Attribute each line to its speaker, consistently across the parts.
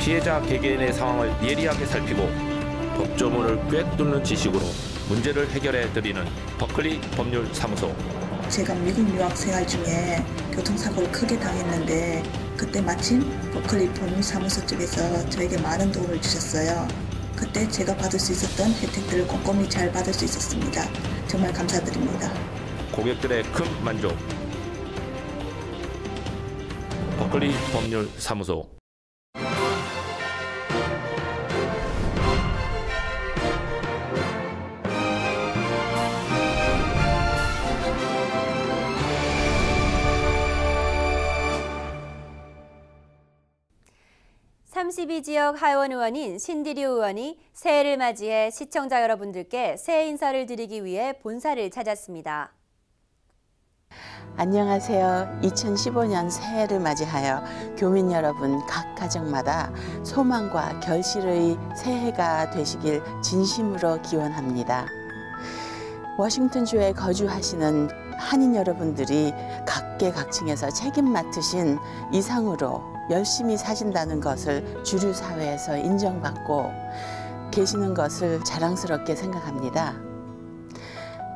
Speaker 1: 피해자 개개인의 상황을 예리하게 살피고 법조문을 꿰뚫는 지식으로 문제를 해결해 드리는 버클리 법률 사무소.
Speaker 2: 제가 미국 유학 생활 중에 교통사고를 크게 당했는데 그때 마침 버클리 법률 사무소 쪽에서 저에게 많은 도움을 주셨어요. 그때 제가 받을 수 있었던 혜택들을 꼼꼼히 잘 받을 수 있었습니다. 정말 감사드립니다.
Speaker 1: 고객들의 큰 만족. 버클리 법률 사무소.
Speaker 3: 삼십이 지역 하원 의원인 신디리 의원이 새해를 맞이해 시청자 여러분들께 새해 인사를 드리기 위해 본사를 찾았습니다.
Speaker 4: 안녕하세요. 2015년 새해를 맞이하여 교민 여러분 각 가정마다 소망과 결실의 새해가 되시길 진심으로 기원합니다. 워싱턴주에 거주하시는 한인 여러분들이 각계각층에서 책임 맡으신 이상으로 열심히 사신다는 것을 주류 사회에서 인정받고 계시는 것을 자랑스럽게 생각합니다.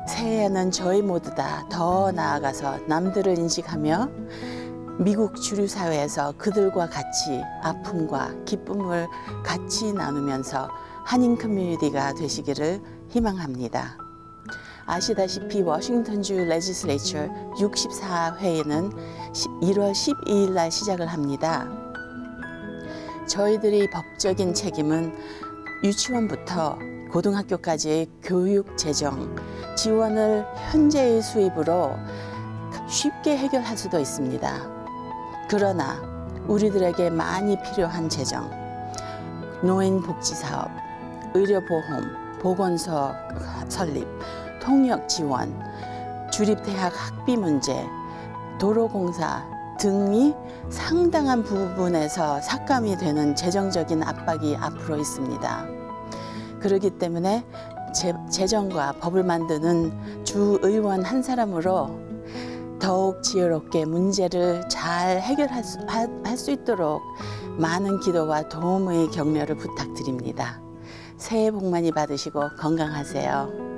Speaker 4: 새해에는 저희 모두 다 더 나아가서 남들을 인식하며 미국 주류 사회에서 그들과 같이 아픔과 기쁨을 같이 나누면서 한인 커뮤니티가 되시기를 희망합니다. 아시다시피 워싱턴주 레지슬레이처 64회에는 1월 12일 날 시작을 합니다. 저희들이 법적인 책임은 유치원부터 고등학교까지의 교육 재정, 지원을 현재의 수입으로 쉽게 해결할 수도 있습니다. 그러나 우리들에게 많이 필요한 재정, 노인 복지 사업, 의료 보험, 보건소 설립, 통역 지원, 주립대학 학비 문제, 도로공사 등이 상당한 부분에서 삭감이 되는 재정적인 압박이 앞으로 있습니다. 그렇기 때문에 제, 재정과 법을 만드는 주 의원 한 사람으로 더욱 지혜롭게 문제를 잘 해결할 수, 할, 수 있도록 많은 기도와 도움의 격려를 부탁드립니다. 새해 복 많이 받으시고 건강하세요.